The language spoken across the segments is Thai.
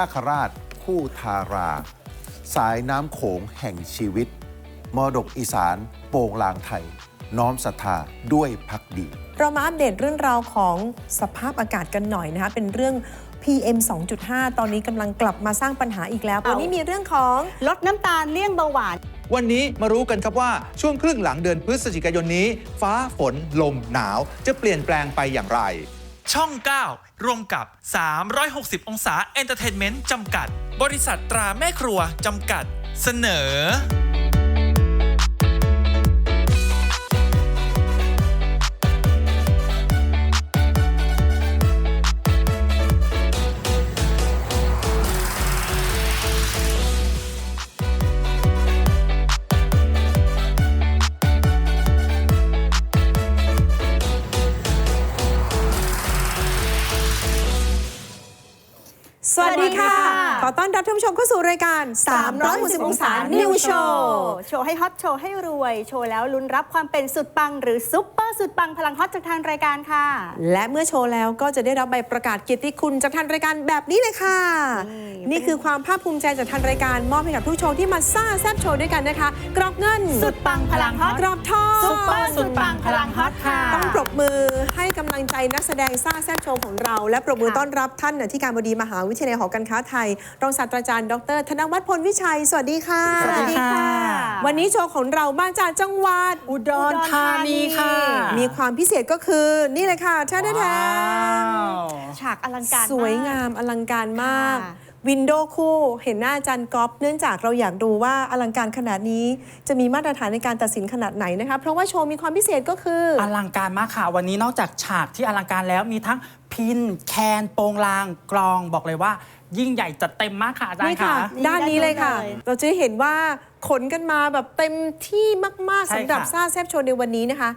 นาคราช คู่ทารา สายน้ำโขงแห่งชีวิตมรดกอีสาน โป่งลางไทย น้อมศรัทธาด้วยพักดี เรามาอัปเดตเรื่องราวของสภาพอากาศกันหน่อยนะคะเป็นเรื่อง PM 2.5 ตอนนี้กำลังกลับมาสร้างปัญหาอีกแล้วเอาวันนี้มีเรื่องของลดน้ำตาลเลี่ยงเบาหวาน วันนี้มารู้กันครับว่าช่วงครึ่งหลังเดือนพฤศจิกายนนี้ ฟ้าฝนลมหนาวจะเปลี่ยนแปลงไปอย่างไร ช่อง 9ร่วมกับ 360 องศาเอนเตอร์เทนเมนต์จำกัด บริษัทตราแม่ครัวจำกัด เสนอ ต้อนรับท่านผู้ชมเข้าสู่รายการ 360 องศา New Show โชว์ให้ฮอตโชว์ให้รวย โชว์แล้วลุ้นรับความเป็นสุดปัง หรือซุปเปอร์สุดปังพลังฮอตจากทางรายการค่ะ และเมื่อโชว์แล้วก็จะได้รับใบประกาศเกียรติคุณจากทางรายการแบบนี้เลยค่ะ นี่นี่คือความภาคภูมิใจจากทางรายการมอบให้กับผู้ชมที่มาซ่าแซบโชว์ด้วยกันนะคะ กรอบเงิน สุดปังพลังฮอตกรอบทองซุปเปอร์สุดปังพลังฮอตค่ะต้องปรบมือให้กำลังใจนักแสดงซ่าแซบโชว์ของเรา และปรบมือค่ะต้อนรับท่านอธิการบดีมหาวิทยาลัยหอการค้าไทยรองศาสตราจารย์ดร ธนวัฒน์พลวิชัย สวัสดีค่ะ สวัสดีค่ะ วันนี้โชว์ของเรามาจากจังหวัด อุดรธานีค่ะ มีความพิเศษก็คือนี่เลยค่ะท่าแท้ฉากอลังการสวยงามอลังการมากค่ะวินโดว์คู่เห็นหน้าอาจารย์ก๊อฟเนื่องจากเราอยากดูว่าอลังการขนาดนี้ จะมีมาตรฐานในการตัดสินขนาดไหนนะคะ เพราะว่าโชว์มีความพิเศษก็คือ อลังการมากค่ะ วันนี้นอกจากฉากที่อลังการแล้วมีทั้งพิน แคนโปงลางกลองบอกเลยว่า ยิ่งใหญ่จัดเต็มมากค่ะอาจารนี่ย์ค่ะ ค่ะ ด้านนี้เลยค่ะด้านนู้นเลยเราจะเห็นว่าขนกันมาแบบเต็มที่มาก ๆใช่สำหรับค่ะซ่าแซบโชว์ในวันนี้นะคะ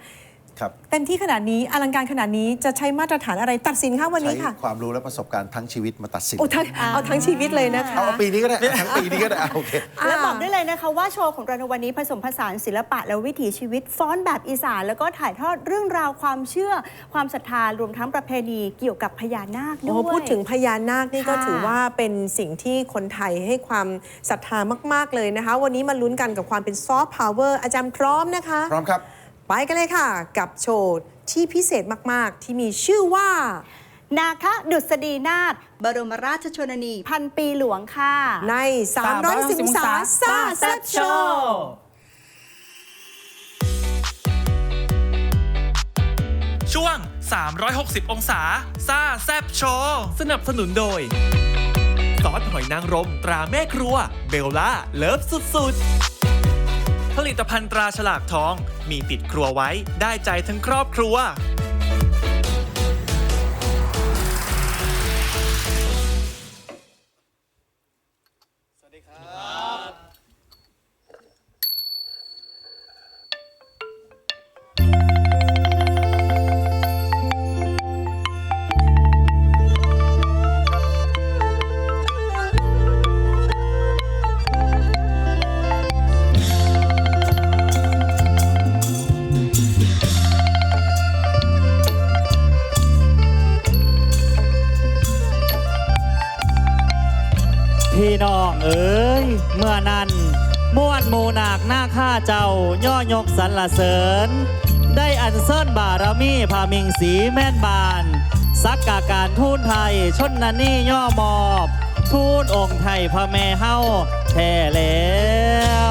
ครับเต็มที่ขนาดนี้อลังการขนาดนี้จะใช้มาตรฐานอะไรตัดสินคะวันใช้นี้ค่ะ ความรู้และประสบการณ์ทั้งชีวิตมาตัดสิน โอ้ทั้งเอาทั้งชีวิตเลยนะคะ เอาเอาปีนี้ก็ได้เอาทั้งปีนี้ก็ได้เอาโอเค และบอกได้เลยนะคะว่าโชว์ของเราในวันนี้ผสมผสานศิลปะและวิถีชีวิตฟ้อนแบบอีสาน แล้วก็ถ่ายทอดเรื่องราวความเชื่อ ความศรัทธารวมทั้งประเพณีเกี่ยวกับพญานาคด้โอ้วย พูดถึงพญานาคนี่ก็ค่ะ ถือว่าเป็นสิ่งที่คนไทยให้ความศรัทธามาก ๆ เลยนะคะ วันนี้มาลุ้นกันกับความเป็นซอฟต์พาวเวอร์อาจารย์พร้อมนะคะ พร้อมครับ ไปกันเลยค่ะ กับโชว์ที่พิเศษมาก ๆ ที่มีชื่อว่า นาคะดุษฎีนาถบรมราชชนนี พันปีหลวงค่ะ ใน 310องศาซ่าแซ่บโชว์ช่วง 360 องศาซ่าแซบโชว์สนับสนุนโดย ซอสหอยนางรมตราแม่ครัว เบลล่า เลิฟสุด ๆ ผลิตภัณฑ์ตราฉลากทอง มีติดครัวไว้ได้ใจทั้งครอบครัว เจ้าย่อยกสรรเสริญ ได้อันเซินบารมีพามิงสีแม่นบาน สักกาการทูนไทยชนนันนี่ย่อมอบ ทูนองค์ไทยพระแม่เฮาแท้แล้ว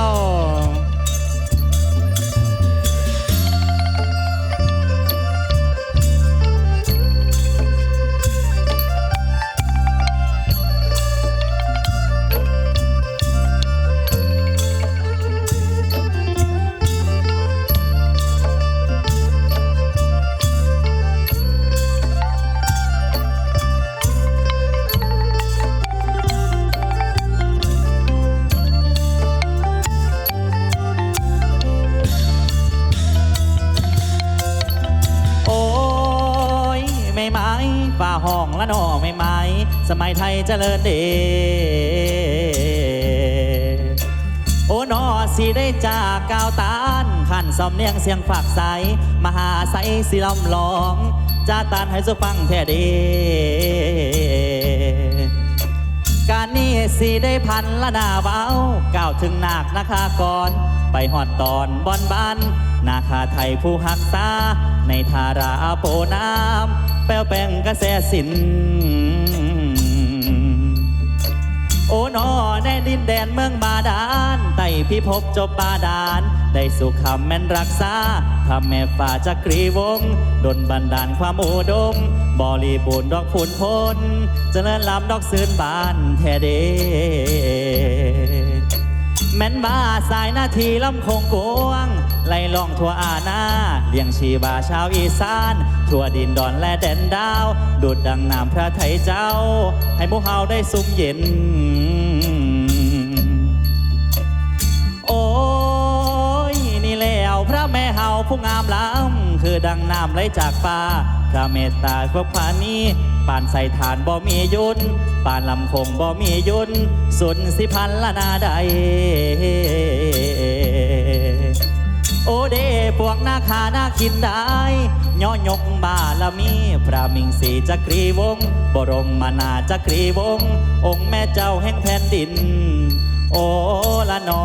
เจริญเดโอ้นอสิได้จากกาวตานขันสำเนียงเสียงฝากใส มหาใสสิลำลองจาตานให้สุฟังแท้เดีการสีได้พันละนาเว้าก้าวถึงนาคนาคากร ไปหอดตอนบอนบันนาคาไทยผู้หักษาในทาราโปน้ำแป้วแป้งกระแสสิน โอ้นอในดินแดนเมืองบาดาลไต่พิภพจบบาดาลได้สุขคำแม่นรักษาทำแม่ฝ่าจักรีวงศ์ดนบันดาลความอุดม บริบูรณ์ดอกผุนพลเจริญลำดอกซื่นบานแท้เดแม่นมาสายนาทีลำคงกวงไล่ล่องทั่วอาณาเลี้ยงชีวาชาวอีสาน ทั่วดินดอนและแดนดาว ดูดดังน้ำพระไทยเจ้า ให้มูเฮาได้สุมเย็น ผู้งามล้ำคือดังน้ำไหลจากฟ้าพระเมตตาพวกพานีปานใส่ฐานบ่มียุนปานลำคงบ่มียุนสุนสิพันละนาใด โอเดพวกนาคานาคินได้ย่อยกบาลมีพระมิงสีจักรีวงบรมมานาจักรีวง องค์แม่เจ้าแห่งแผ่นดิน โอละนอ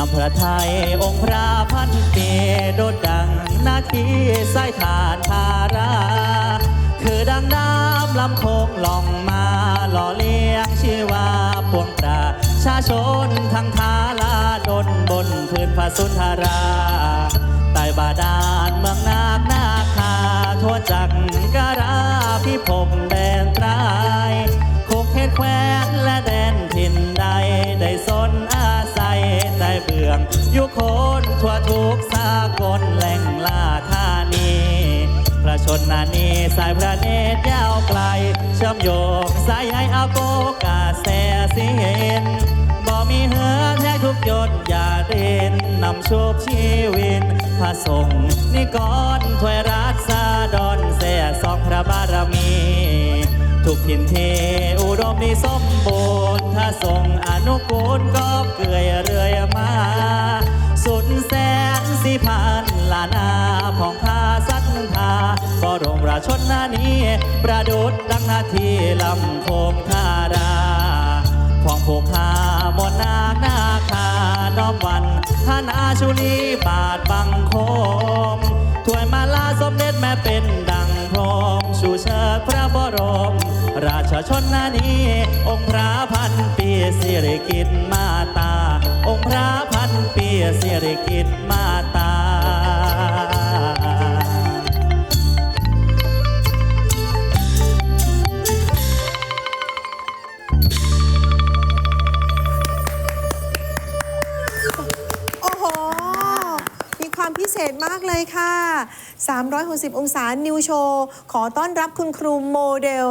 นาพระไทยองค์พระพันปีโดดดังนาทีสายทานทารา คือดังน้ำลำโคงล่องมาหล่อเลี้ยงชีวาปวงประชาชนทั้งทาลาดนบนพื้นพระสุนทราใต้บาดาลเมืองนาคนาคาทั่วจักกราพิภพแดนตรายคุกเขตแคว องยุคนทั่วทุกสากลแหล่งลาธานีพระชนนานีสายพระเนตรยาวไกลเชื่อมโยงสายใยอาโปกาแสสิเห็นบ่มีเหือแท้ทุกยนอย่าเด่นนำโชคชีวินพระสงฆ์นิกรถวยรักษาดอนแสสองพระบารมี ทุกทินเทอุดมมีสมบูรณ์ถ้าทรงอนุกูลก็เกลื่อยเรื่อยมา สุดแสนสิพันลานาผ่องพาสัทธาบรมราชนนานีประดุดดังนาทีลำโคงทาราผ่องผูกคามนนาคนาคาน้อมวันท่านอาชุลีบาทบังคมถวยมาลาสมเด็จแม่เป็นดังพรมชูเชิดพระบรม ชนนานีองค์พระพันปีสิริกิตมาตา องค์พระพันปีสิริกิตมาตาโอ้โห มีความพิเศษมากเลยค่ะ 360 องศานิวโชว์ ขอต้อนรับคุณครูโมเดล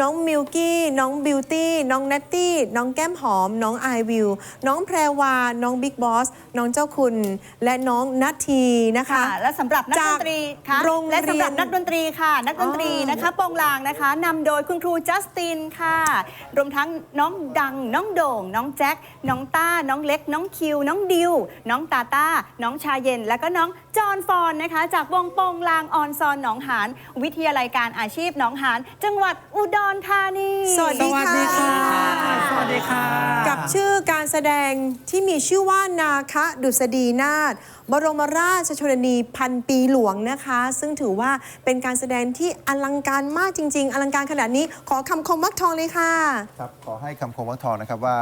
น้องมิลกี้ น้องบิวตี้ น้องนัตตี้ น้องแก้มหอม น้องไอวิว น้องแพรวา น้องบิ๊กบอส น้องเจ้าคุณ และน้องนัททีนะคะ ค่ะและสำหรับนักดนตรีค่ะจากโรงเรียนและสำหรับนักดนตรีค่ะ นักดนตรีอ๋อ นะคะโปงลางนะคะนำโดยคุณครูจัสตินค่ะ รวมทั้งน้องดัง น้องโด่ง น้องแจ็ค น้องต้า น้องเล็ก น้องคิว น้องดิว น้องตาต้า น้องชาเย็น แล้วก็น้องจอห์นฟอนนะคะ จากวงโปงลางออนซอนหนองหานวิทยาลัยการอาชีพหนองหานจังหวัดอุดรธานี สวัสดีค่ะ สวัสดีค่ะ กับชื่อการแสดงที่มีชื่อว่านาคะดุษฎีนาถบรมราชชนนีพันปีหลวงนะคะ ซึ่งถือว่าเป็นการแสดงที่อลังการมากจริง ๆ อลังการขนาดนี้ขอคำคมวักทองเลยค่ะ ครับขอให้คำคมวักทองนะครับว่า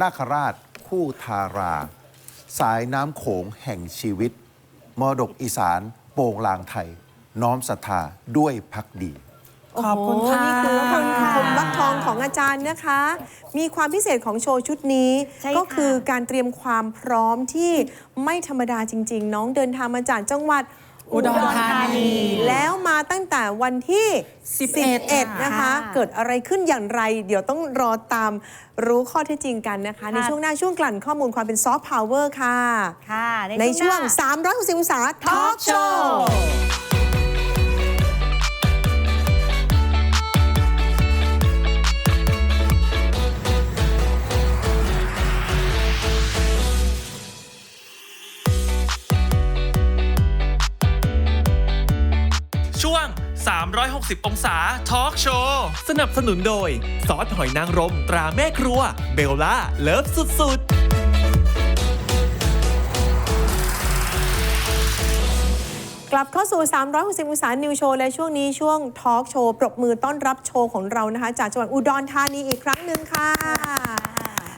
นาคราชคู่ทารา สายน้ำโขงแห่งชีวิตมรดกอีสานโป่งลางไทย น้อมศรัทธาด้วยพักดี ขอบคุณโโหค่ะนี่คือคำคมวักทองของอาจารย์นะคะ มีความพิเศษของโชว์ชุดนี้ใช่ค่ะก็คือการเตรียมความพร้อมที่ไม่ธรรมดาจริง ๆ น้องเดินทางมาจากจังหวัดอุดรธานีแล้วมาตั้งแต่วันที่ 11 11นะคะค่ะเกิดอะไรขึ้นอย่างไร เดี๋ยวต้องรอตามรู้ข้อเท็จจริงกันนะคะ ในค่ะช่วงหน้าช่วงกลั่นข้อมูลความเป็นซอฟต์พาวเวอร์ค่ะค่ะในช่วงหน้า360องศาทอ Talk ล์กโช Show ว์ 360 องศาทอล์กโชว์สนับสนุนโดย ซอสหอยนางรมตราแม่ครัว เบลล่า เลิฟสุด ๆกลับเข้าสู่ 360องศานิวโชว์และช่วงนี้ช่วงทอล์กโชว์ ปรบมือต้อนรับโชว์ของเรานะคะ จากจังหวัดอุดรธานีอีกครั้งหนึ่งค่ะ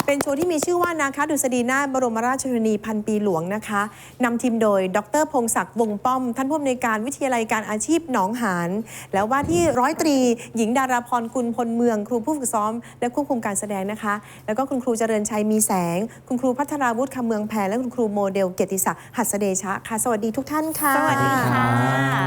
เป็นโชว์ที่มีชื่อว่านาคาดุษฎีนาถบรมราชชนนีพันปีหลวงนะคะนำทีมโดย ดรพงศักดิ์วงศ์ป้อม ท่านผู้อำนวยการวิทยาลัยการอาชีพหนองหานแล้วว่าที่ร้อยตรี หญิงดาราพรกุลพลเมือง ครูผู้ฝึกซ้อม และควบคุมการแสดงนะคะ แล้วก็คุณครูเจริญชัยมีแสง คุณครูพัทราวุฒิคำเมืองแพรและคุณครูโมเดลเกียรติศักดิ์หัสเดชะค่ะ สวัสดีทุกท่านค่ะสวัสดีค่ะ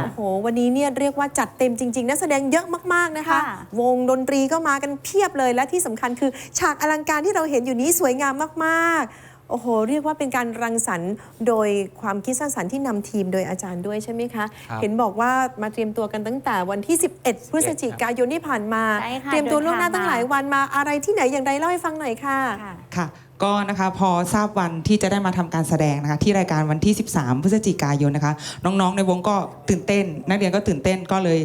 โอ้โหวันนี้เนี่ยเรียกว่าจัดเต็มจริงๆนักแสดงเยอะมากๆนะคะค่ะวงดนตรีก็มากันเพียบเลยและที่สำคัญคือ ฉากอลังการที่เราเห็นอยู่นี้สวยงามมากๆ โอ้โห เรียกว่าเป็นการรังสรรค์โดยความคิดสร้างสรรค์ที่นำทีมโดยอาจารย์ด้วยใช่ไหมคะ ครับเห็นบอกว่ามาเตรียมตัวกันตั้งแต่วันที่ 11 พฤศจิกายนที่ผ่านมา ใช่ค่ะเตรียมตัวล่วงหน้าเดินทางตั้งหลายวันมาอะไรที่ไหนอย่างไรเล่าให้ฟังหน่อยค่ะ ค่ะ ค่ะก็นะคะพอทราบวันที่จะได้มาทำการแสดงนะคะที่รายการวันที่ 13 พฤศจิกายนนะคะ น้องๆในวงก็ตื่นเต้น นักเรียนก็ตื่นเต้นก็เลย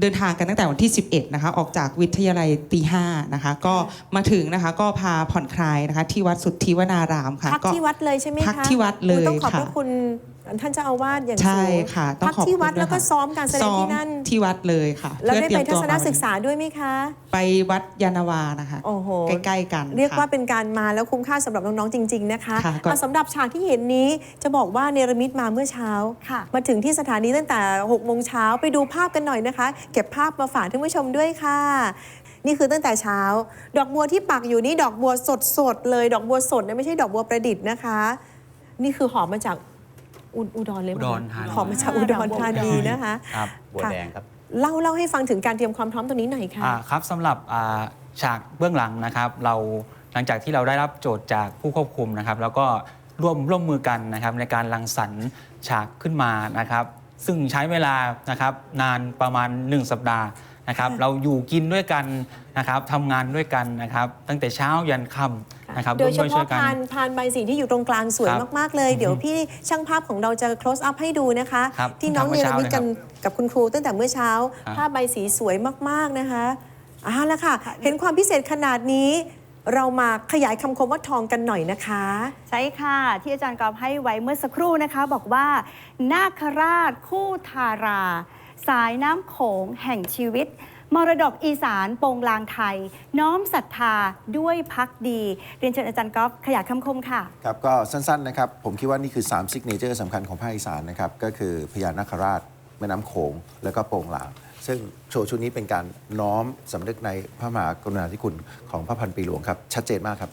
เดินทางกันตั้งแต่วันที่ 11 นะคะ ออกจากวิทยาลัยตีห้านะคะ ก็มาถึงนะคะ ก็พาผ่อนคลายนะคะ ที่วัดสุทธิวนารามค่ะพักที่วัดเลยใช่ไหมคะพักที่วัดเลยโอ้ต้องขอบพระค่ะคุณ ท่านเจ้าอาวาสอย่างสูงใช่ค่ะต้องพักขอบที่คุณวัดด้วยแล้วก็ค่ะซ้อมการแสดงที่นั่น ซ้อมที่วัดเลยค่ะแล้วได้เพื่ไปอเตรีทัยมศตัวนศึกษาด้วยไหมคะ ไปวัดยานาวานะคะโอ้โห ใกล้ๆกันเรียกค่ะ ว่าเป็นการมาแล้วคุ้มค่าสำหรับน้อง ๆ จริง ๆ นะคะค่ะก็เอาสำหรับฉากที่เห็นนี้จะบอกว่าเนรมิตมาเมื่อเช้า ค่ะ มาถึงที่สถานีตั้งแต่6โมงเช้าไปดูภาพกันหน่อยนะคะ เก็บภาพมาฝากท่านผู้ชมด้วยค่ะ นี่คือตั้งแต่เช้า ดอกบัวที่ปักอยู่นี่ดอกบัวสดๆเลย ดอกบัวสดนะไม่ใช่ดอกบัวประดิษฐ์นะคะ นี่คือหอมมาจาก อุอุดรเลยไหมอุดรธานีหอมมาจากอุดรธานีนะคะ ครับบัวค่ะ แดงครับเล่าเล่าให้ฟังถึงการเตรียมความพร้อมตรงนี้หน่อยค่ะ อ่าครับสำหรับอ่าฉากเบื้องหลังนะครับ เราหลังจากที่เราได้รับโจทย์จากผู้ควบคุมนะครับ แล้วก็ร่วมร่วมมือกันนะครับ ในการรังสรรค์ฉากขึ้นมานะครับ ซึ่งใช้เวลานะครับ นานประมาณ 1 สัปดาห์นะครับ เราอยู่กินด้วยกันนะครับทำงานด้วยกันนะครับ ตั้งแต่เช้ายันค่ำ นะครับโดยเฉร่วมด้วพาะช่วยกันพานพานใบสีที่อยู่ตรงกลางสวยครับมาก ๆ เลย เดี๋ยวพี่ช่างภาพของเราจะ close up ให้ดูนะคะครับที่น้องทำเมื่เนอรเช้ามิตกันเลยคกับคุณครูตั้งแต่เมื่อเช้าครับภาพใบสีสวยมาก ๆ นะคะเอ่าละค่ะ เห็นความพิเศษขนาดนี้เรามาขยายคำคมว่าทองกันหน่อยนะคะ ใช่ค่ะ ที่อาจารย์กอฟให้ไว้เมื่อสักครู่นะคะ บอกว่า นาคราชคู่ทารา สายน้ำโขงแห่งชีวิต มรดกอีสานโปงลางไทย น้อมศรัทธาด้วยพักดี เรียนเชิญอาจารย์กอฟขยายคำคมค่ะ ครับก็สั้นๆนะครับ ผมคิดว่านี่คือ3ซิกเนเจอร์สำคัญของภาคอีสานนะครับ ก็คือพญานาคราชแม่น้ำโขง แล้วก็โปงลาง ซึ่งโชว์ชุดนี้เป็นการน้อมสำนึกในพระมหากรุณาธิคุณของพระพันปีหลวงครับ ชัดเจนมากครับ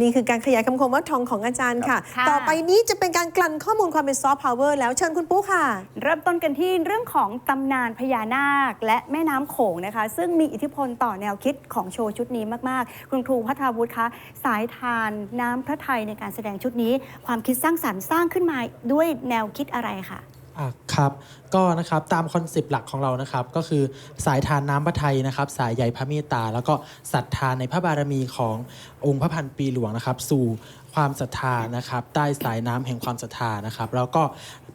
นี่คือการขยายคำคมว่าทองของอาจารย์ค่ะ ค่ะ ต่อไปนี้จะเป็นการกลั่นข้อมูลความเป็นซอฟต์พาวเวอร์แล้วเชิญคุณปุ๊ค่ะ เริ่มต้นกันที่เรื่องของตำนานพญานาค และแม่น้ำโขงนะคะ ซึ่งมีอิทธิพลต่อแนวคิดของโชว์ชุดนี้มาก ๆ คุณครูพัทราวุฒิคะ สายทานน้ำพระไทยในการแสดงชุดนี้ ความคิดสร้างสรรค์สร้างขึ้นมาด้วยแนวคิดอะไรคะ อะครับก็นะครับตามคอนเซปต์หลักของเรานะครับก็คือสายทานน้ำพระไทยนะครับ สายใยพระเมตตา แล้วก็ศรัทธาในพระบารมีขององค์พระพันปีหลวงนะครับ สู่ความศรัทธานะครับ ใต้สายน้ำแห่งความศรัทธานะครับ แล้วก็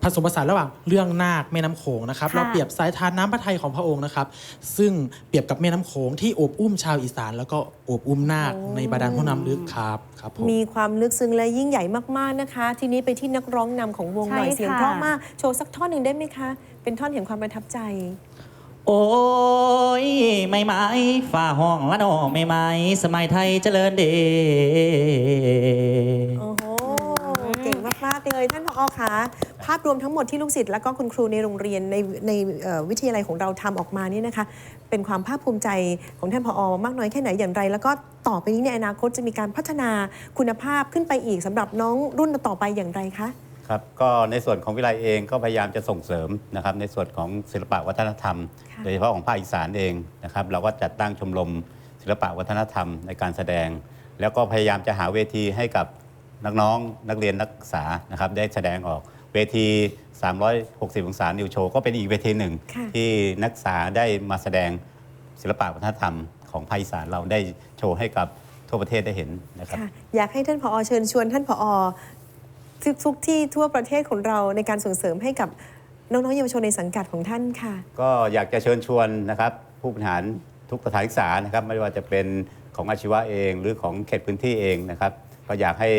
ผสมผสานระหว่างเรื่องนาคแม่น้ำโขงนะครับ ค่ะ เราเปรียบสายทานน้ำพระไทยของพระองค์นะครับ ซึ่งเปรียบกับแม่น้ำโขงที่โอบอุ้มชาวอีสาน แล้วก็โอบอุ้มนาคในบาดาลผู้นำลึกครับครับผม มีความลึกซึ้งและยิ่งใหญ่มาก ๆ นะคะ ทีนี้ไปที่นักร้องนำของวงหน่อยใช่ค่ะ เสียงเพราะมากโชว์สักท่อนหนึ่งได้ไหมคะ เป็นท่อนแห่งความประทับใจ โอ้ยไม่ไม้ฝ่าห้องละนองไม่ไม้สมัยไทยเจริญเดโอ้โห เก่งมาก ๆ เลยท่านผอคะภาพรวมทั้งหมดที่ลูกศิษย์และก็คุณครูในโรงเรียนในในเอ่อวิทยาลัยของเราทำออกมานี่นะคะ เป็นความภาคภูมิใจของท่านผอมากน้อยแค่ไหนอย่างไร แล้วก็ต่อไปนี้ในอนาคตจะมีการพัฒนาคุณภาพขึ้นไปอีกสำหรับน้องรุ่นต่อไปอย่างไรคะครับก็ในส่วนของวิไลเองก็พยายามจะส่งเสริมนะครับในส่วนของศิลปะวัฒนธรรมค่ะโดยเฉพาะของภาคอีสานเองนะครับเราก็จัดตั้งชมรมศิลปะวัฒนธรรมในการแสดง แล้วก็พยายามจะหาเวทีให้กับ นักน้องนักเรียนนักศึกษานะครับได้แสดงออกเวที 360 องศานิวโชว์ก็เป็นอีกเวทีหนึ่ง ค่ะ ที่นักศึกษาได้มาแสดงศิลปะวัฒนธรรมของภาคอีสานเราได้โชว์ให้กับทั่วประเทศได้เห็นนะครับ ค่ะอยากให้ท่านผอเชิญชวนท่านผอทุกทุกที่ทั่วประเทศของเราในการส่งเสริมให้กับน้องๆเยาวชนในสังกัดของท่านค่ะ ก็อยากจะเชิญชวนนะครับผู้บริหารทุกสถานศึกษานะครับไม่ว่าจะเป็นของอาชีวะเอง หรือของเขตพื้นที่เองนะครับ ก็อยากให้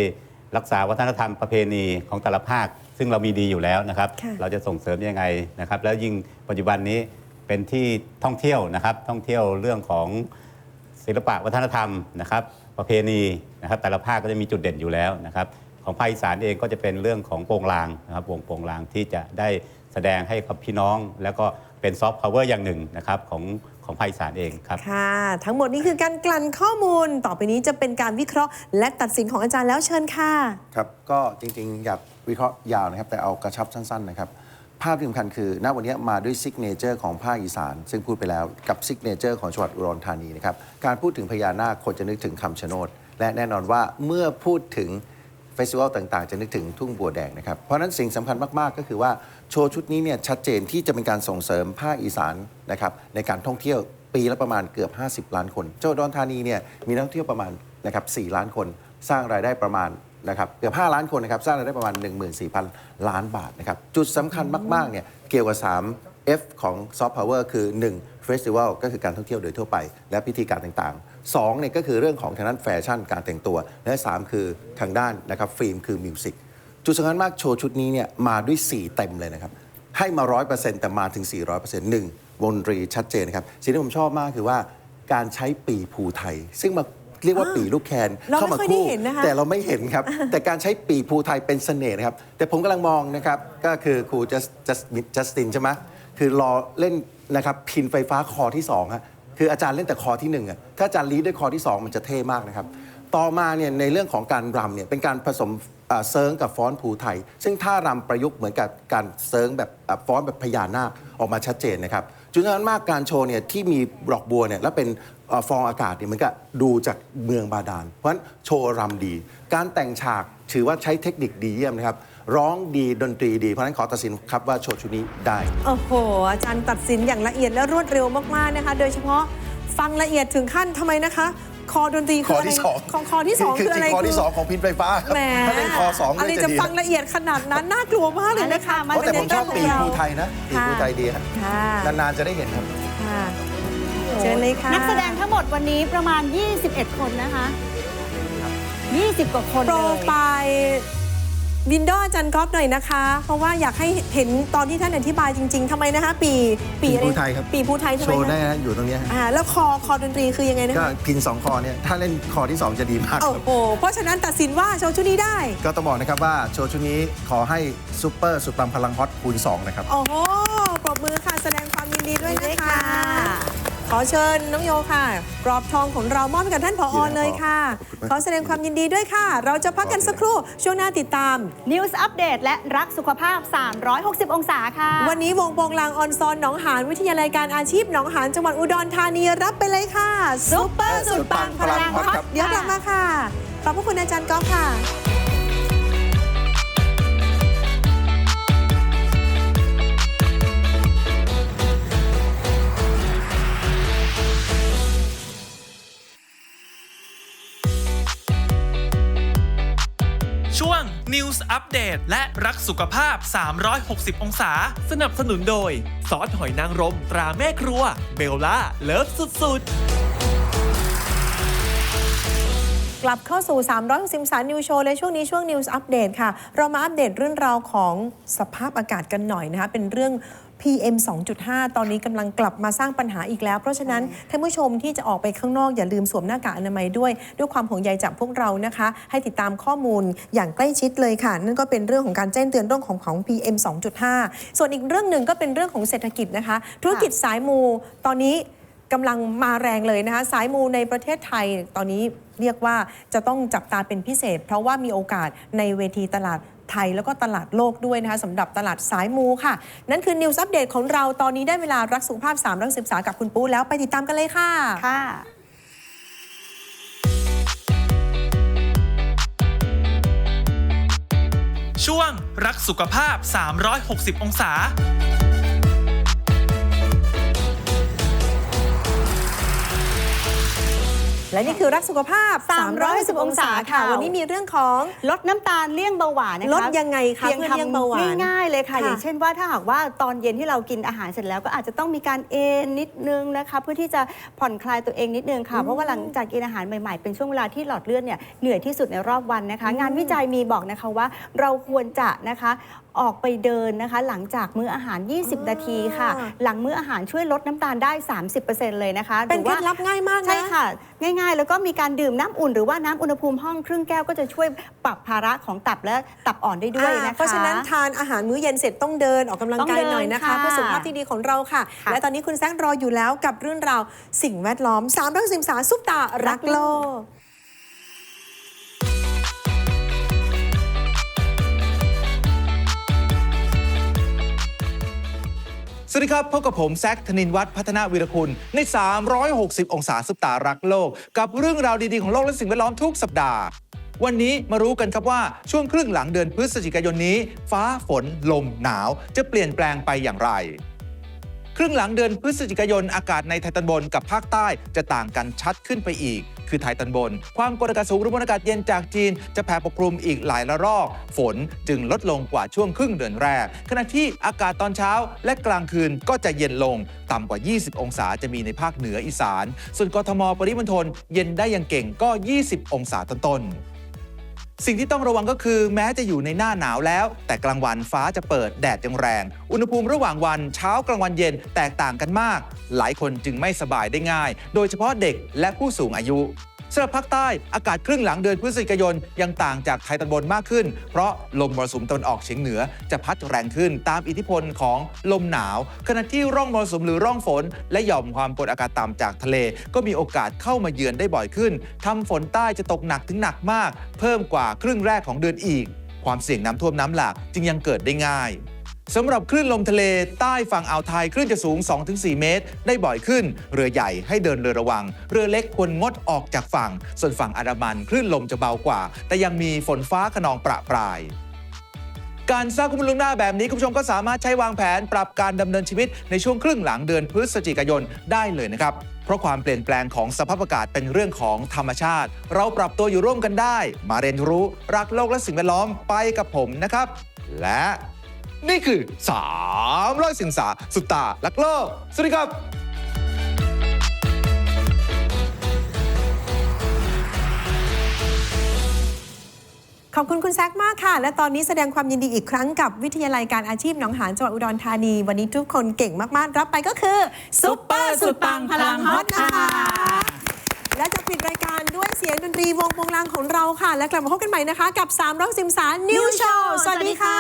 รักษาวัฒนธรรมประเพณีของแต่ละภาค ซึ่งเรามีดีอยู่แล้วนะครับ ค่ะ เราจะส่งเสริมยังไงนะครับ แล้วยิ่งปัจจุบันนี้เป็นที่ท่องเที่ยวนะครับ ท่องเที่ยวเรื่องของศิลปะวัฒนธรรมนะครับ ประเพณีนะครับ แต่ละภาคก็จะมีจุดเด่นอยู่แล้วนะครับ ของภาคอีสานเองก็จะเป็นเรื่องของโปงลางนะครับวงโปงลางที่จะได้แส ดงให้กับพี่น้อง แล้วก็เป็นซอฟต์พาวเวอร์อย่างหนึ่งนะครับของของภาคอีสานเองครับค่ะ ทั้งหมดนี้คือการกลั่นข้อมูลต่อไปนี้จะเป็นการวิเคราะห์ และตัดสินของอาจารย์แล้วเชิญค่ะ ครับก็จริงๆ อยากวิเคราะห์ยาวนะครับ แต่เอากระชับสั้นๆนะครับภาพที่สำคัญคือณวันนี้มาด้วยซิกเนเจอร์ของภาคอีสาน ซึ่งพูดไปแล้วกับซิกเนเจอร์ของจังหวัดอุดรธานีนะครับการพูดถึงพญานาคคนจะนึกถึงคำชะโนดและแน่นอนว่าเมื่อพูดถึง เฟสติวัลต่างๆ จะนึกถึงทุ่งบัวแดงนะครับ เพราะนั้นสิ่งสำคัญมากๆ ก็คือว่าโชว์ชุดนี้เนี่ยชัดเจนที่จะเป็นการส่งเสริมภาคอีสานนะครับในการท่องเที่ยวปีละประมาณเกือบ 50 ล้านคน เจังหวัดอุดรธานีเนี่ยมีนักท่องเที่ยวประมาณนะครับ4ล้านคน สร้างรายได้ประมาณนะครับเกือบ 5 ล้านคนนะครับสร้างรายได้ประมาณ 14,000 ล้านบาทนะครับจุดสำคัญมากๆเนี่ยเกี่ยวกับ 3 F ของซอฟต์พาวเวอร์คือ 1 Festival ก็คือการท่องเที่ยวโดยทั่วไป และพิธีการต่างๆ2เนี่ยก็คือเรื่องของทางด้านแฟชั่นการแต่งตัว และ 3 คือทางด้านนะครับฟิล์มคือมิวสิกจุดสำคัญมากโชว์ชุดนี้เนี่ยมาด้วย 4 เต็มเลยนะครับ ให้มา 100%แต่มาถึง 400%หนึ่งวงดนตรีชัดเจนนะครับสิ่งที่ผมชอบมากคือว่าการใช้ปีภูไทย ซึ่งมาเรียกว่าปีลูกแคนเราเข้ามาไม่ค่อยได้คู่เห็นนะคะแต่เราไม่เห็นครับ แต่การใช้ปีภูไทยเป็นเสน่ห์นะครับ แต่ผมกำลังมองนะครับ ก็คือครูจัสจัสจัสตินใช่ไหม คือรอเล่นนะครับพินไฟฟ้าคอที่2ฮะคืออาจารย์เล่นแต่คอที่1อะถ้าอาจารย์ลีดด้วยคอที่ 2 มันจะเท่มากนะครับ ต่อมาเนี่ยในเรื่องของการรำเนี่ยเป็นการผสมเซิร์งกับฟ้อนภูไทย ซึ่งท่ารำประยุกต์เหมือนกับการเซิร์งแบบฟ้อนแบบพญานาคออกมาชัดเจนนะครับจุดสำคัญมากการโชว์เนี่ยที่มีดอกบัวเนี่ยแล้วเป็นฟองอากาศเนี่ยเหมือนกับดูจากเมืองบาดาล เพราะฉะนั้นโชว์รำดี การแต่งฉากถือว่าใช้เทคนิคดีเยี่ยมนะครับ ร้องดีดนตรีดีเพราะฉะนั้นขอตัดสินครับว่าโชว์ชุดนี้ได้ โอ้โห อาจารย์ตัดสินอย่างละเอียดและรวดเร็วมาก ๆ นะคะ โดยเฉพาะฟังละเอียดถึงขั้นทำไมนะคะ คอดนตรีคคือออะไรที่สองของคอที่สองคืออะไรคอที่สองของพินไฟฟ้าครับแหมถ้าเล่นคอสองอะไรเนี่ยจะจะดีฟังละเอียดขนาดนั้นน่ากลัวมากเลยนะคะมาเพราะแต่ผมชอบปีเรื่องภูของเราไทยนะปีภูไทยดีครับค่ะนานๆจะได้เห็นครับ ค่ะ เชิญเลยค่ะ นักแสดงทั้งหมดวันนี้ประมาณ 21 คนนะคะ 20 กว่าคนโปรเลย ไฟล์ วินโดว์อาจารย์ก๊อฟหน่อยนะคะ เพราะว่าอยากให้เห็นตอนที่ท่านอธิบายจริง ๆทำไมนะคะปีปีอะไรภูไทยครับ ปีภูไทยทำโชไมว์ได้คะนะอยู่ตรงเนี้ยฮะอ่าแล้วคอคอดนตรีคือยังไงนะก็คะพินสองคอเนี่ยถ้าเล่นคอที่สองจะดีมากคโอ้รับ โหเพราะฉะนั้นตัดสินว่าโชว์ชุดนี้ได้ ก็ต้องบอกนะครับว่าโชว์ชุดนี้ขอให้ซูเปอร์สุดปังพลังฮอตคูณ 2 นะครับ โอ้โหปรบมือค่ะแสดงความยินดีด้วยนะคะ ขอเชิญน้องโยค่ะ กรอบทองของเรามอบให้กับท่านผอยินดีครับเลยค่ะขอบคุณมากขอแสดงความยินดีด้วยค่ะ เราจะพักกันสักครู่ ช่วงหน้าติดตามนิวส์อัปเดตและรักสุขภาพ 360 องศาค่ะ วันนี้วงโปงลางออนซอนหนองหานวิทยาลัยการอาชีพหนองหานจังหวัดอุดรธานีรับไปเลยค่ะซุปเปอร์สุดปังพลังฮอตเดี๋ยวกลับมาค่ะขอบพระคุณอาจารย์ก๊อฟค่ะ News Update และรักสุขภาพ 360 องศา สนับสนุนโดย ซอสหอยนางรมตราแม่ครัว เบลล่า เลิฟสุด ๆกลับเข้าสู่ 360องศานิวโชว์และช่วงนี้ช่วงนิวส์อัปเดตค่ะ เรามาอัปเดตเรื่องราวของสภาพอากาศกันหน่อยนะคะ เป็นเรื่อง PM 2.5 ตอนนี้กำลังกลับมาสร้างปัญหาอีกแล้ว เพราะฉะนั้นท่านผู้ชมที่จะออกไปข้างนอกอย่าลืมสวมหน้ากากอนามัยด้วย ด้วยความห่วงใยจากพวกเรานะคะ ให้ติดตามข้อมูลอย่างใกล้ชิดเลยค่ะ นั่นก็เป็นเรื่องของการแจ้งเตือนเรื่องของของ PM 2.5 ส่วนอีกเรื่องหนึ่งก็เป็นเรื่องของเศรษฐกิจนะคะ ธุรกิจสายมูตอนนี้กำลังมาแรงเลยนะคะสายมูในประเทศไทยตอนนี้เรียกว่าจะต้องจับตาเป็นพิเศษ เพราะว่ามีโอกาสในเวทีตลาด ไทยแล้วก็ตลาดโลกด้วยนะคะสำหรับตลาดสายมูค่ะ นั่นคือนิวส์อัปเดตของเราตอนนี้ได้เวลารักสุขภาพ3รักศึกษากับคุณปูแล้วไปติดตามกันเลยค่ะค่ะช่วงรักสุขภาพ 360 องศา และนี่คือรักสุขภาพ 360 องศาค่ะ วันนี้มีเรื่องของลดน้ำตาลเลี่ยงเบาหวานนะคะลดยังไงคะเพียงเพื่อทำเลี่ยงเบาหวานง่ายๆเลยค่ะค่ะ อย่างเช่นว่าถ้าหากว่าตอนเย็นที่เรากินอาหารเสร็จแล้วก็อาจจะต้องมีการเอนนิดนึงนะคะเพื่อที่จะผ่อนคลายตัวเองนิดนึงค่ะ เพราะว่าหลังจากกินอาหารใหม่ๆ เป็นช่วงเวลาที่หลอดเลือดเนี่ยเหนื่อยที่สุดในรอบวันนะคะ งานวิจัยมีบอกนะคะว่าเราควรจะนะคะออกไปเดินนะคะ หลังจากมื้ออาหาร 20 นาทีค่ะ หลังมื้ออาหารช่วยลดน้ำตาลได้ 30%เลยนะคะเป็นหเครือล็ว่าดลับง่ายมากนะใช่ค่ะง่ายๆ แล้วก็มีการดื่มน้ำอุ่นหรือว่าน้ำอุณหภูมิห้องครึ่งแก้วก็จะช่วยปรับภาระของตับและตับอ่อนได้ด้วยนะคะอ่าเพราะฉะนั้นทานอาหารมื้อเย็นเสร็จต้องเดินออกกำลังต้องกายเดินหน่อยนะคะค่ะเพื่อสุขภาพที่ดีของเราค่ะค่ะและตอนนี้คุณแซครออยู่แล้วกับเรื่องราวสิ่งแวดล้อม3ามร้อยสิบสาซุปตารักโลก วัสดีครับ พบกับผมแซคธนินวัฒน์พัฒนาวีรคุณใน 360 องศาสุปตารักโลก กับเรื่องราวดี ๆ ของโลกและสิ่งแวดล้อมทุกสัปดาห์ วันนี้มารู้กันครับว่าช่วงครึ่งหลังเดือนพฤศจิกายนนี้ ฟ้าฝนลมหนาวจะเปลี่ยนแปลงไปอย่างไร ครึ่งหลังเดือนพฤศจิกายนอากาศในไทยตอนบนกับภาคใต้จะต่างกันชัดขึ้นไปอีก คือไทยตอนบน ความกดอากาศสูงหรือมวลอากาศเย็นจากจีน จะแผ่ปกคลุมอีกหลายระลอก ฝนจึงลดลงกว่าช่วงครึ่งเดือนแรก ขณะที่อากาศตอนเช้าและกลางคืนก็จะเย็นลง ต่ำกว่า 20 องศาจะมีในภาคเหนืออีสาน ส่วนกทมปริมณฑลเย็นได้อย่างเก่งก็ 20 องศาต้นๆ สิ่งที่ต้องระวังก็คือแม้จะอยู่ในหน้าหนาวแล้ว แต่กลางวันฟ้าจะเปิดแดดยังแรง อุณหภูมิระหว่างวันเช้ากลางวันเย็นแตกต่างกันมาก หลายคนจึงไม่สบายได้ง่าย โดยเฉพาะเด็กและผู้สูงอายุ สำหรับภาคใต้อากาศครึ่งหลังเดือนพฤศจิกายนยังต่างจากไทยตอนบนมากขึ้น เพราะลมมรสุมตะวันออกเฉียงเหนือจะพัดแรงขึ้นตามอิทธิพลของลมหนาว ขณะที่ร่องมรสุมหรือร่องฝน และหย่อมความกดอากาศต่ำจากทะเล ก็มีโอกาสเข้ามาเยือนได้บ่อยขึ้นทำฝนใต้จะตกหนักถึงหนักมาก เพิ่มกว่าครึ่งแรกของเดือนอีก ความเสี่ยงน้ำท่วมน้ำหลากจึงยังเกิดได้ง่าย สำหรับคลื่นลมทะเลใต้ฝั่งอ่าวไทยคลื่นจะสูง 2-4 เมตร ได้บ่อยขึ้น เรือใหญ่ให้เดินเรือระวัง เรือเล็กควรงดออกจากฝั่ง ส่วนฝั่งอันดามันคลื่นลมจะเบากว่า แต่ยังมีฝนฟ้าขนองประปราย การสร้างข้อมูลล่วงหน้าแบบนี้คุณผู้ชมก็สามารถใช้วางแผนปรับการดำเนินชีวิตในช่วงครึ่งหลังเดือนพฤศจิกายนได้เลยนะครับเพราะความเปลี่ยนแปลงของสภาพอากาศเป็นเรื่องของธรรมชาติ เราปรับตัวอยู่ร่วมกันได้ มาเรียนรู้รักโลกและสิ่งแวดล้อมไปกับผมนะครับ และ นี่คือ 300 สิงสาสุดตาลักโลก สวัสดีครับ ขอบคุณคุณแซคมากค่ะ และตอนนี้แสดงความยินดีอีกครั้งกับวิทยาลัยการอาชีพหนองหานจังหวัดอุดรธานี วันนี้ทุกคนเก่งมาก ๆ รับไปก็คือซุปเปอร์สุดปังพลังฮอตนะคะและจะปิดรายการด้วยเสียงดนตรีวงวงลางของเราค่ะ และกลับมาพบกันใหม่นะคะ กับ3 0 0สิมสานิวโชว์สวัสดีค่ะ